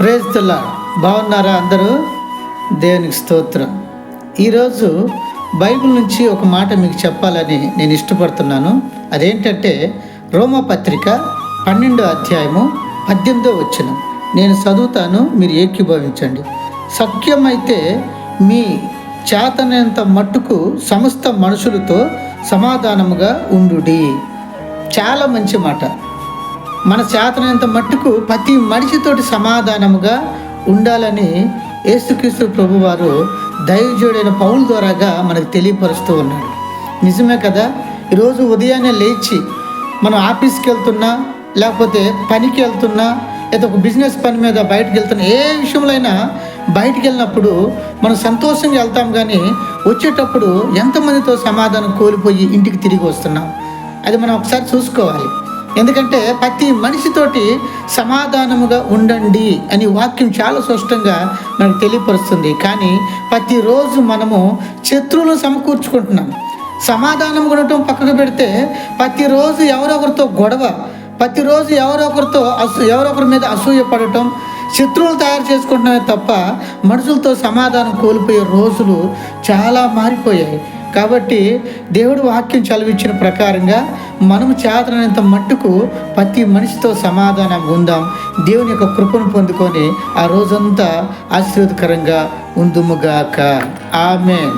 ప్రేస్తులా బాగున్నారా అందరూ? దేవునికి స్తోత్రం. ఈరోజు బైబిల్ నుంచి ఒక మాట మీకు చెప్పాలని నేను ఇష్టపడుతున్నాను. అదేంటంటే రోమపత్రిక పన్నెండో అధ్యాయము పద్దెనిమిదో వచ్చిన నేను చదువుతాను మీరు ఏకీభవించండి. సఖ్యమైతే మీ చేతనంత మట్టుకు సమస్త మనుషులతో సమాధానముగా ఉండు చాలా మంచి మాట. మన చేతనంత మట్టుకు ప్రతి మనిషితోటి సమాధానముగా ఉండాలని యేసుక్రీస్తు ప్రభువారు దైవజుడైన పౌరుల ద్వారాగా మనకు తెలియపరుస్తూ ఉన్నాడు. నిజమే కదా? ఈరోజు ఉదయాన్నే లేచి మనం ఆఫీస్కి వెళ్తున్నా లేకపోతే పనికి వెళ్తున్నా లేదా ఒక బిజినెస్ పని మీద బయటకు వెళ్తున్నా ఏ విషయంలో అయినా బయటికి వెళ్ళినప్పుడు మనం సంతోషంగా వెళ్తాం కానీ వచ్చేటప్పుడు ఎంతమందితో సమాధానం కోల్పోయి ఇంటికి తిరిగి వస్తున్నాం? అది మనం ఒకసారి చూసుకోవాలి. ఎందుకంటే ప్రతి మనిషితోటి సమాధానముగా ఉండండి అని వాక్యం చాలా స్పష్టంగా మనకు తెలియపరుస్తుంది. కానీ ప్రతిరోజు మనము శత్రువులను సమకూర్చుకుంటున్నాం. సమాధానం ఉండటం పక్కకు పెడితే ప్రతిరోజు ఎవరొకరితో గొడవ ప్రతిరోజు ఎవరొకరితో అసూ ఎవరొకరి మీద అసూయ పడటం శత్రువులు తయారు చేసుకుంటున్నామే తప్ప మనుషులతో సమాధానం కోల్పోయే రోజులు చాలా మారిపోయాయి. కాబట్టి దేవుడు వాక్యం చదివించిన ప్రకారంగా మనము చేతనంత మట్టుకు ప్రతి మనిషితో సమాధానం ఉందాం. దేవుని యొక్క కృపను పొందుకొని ఆ రోజంతా ఆశీర్వదకరంగా ఉందుముగాక. ఆమె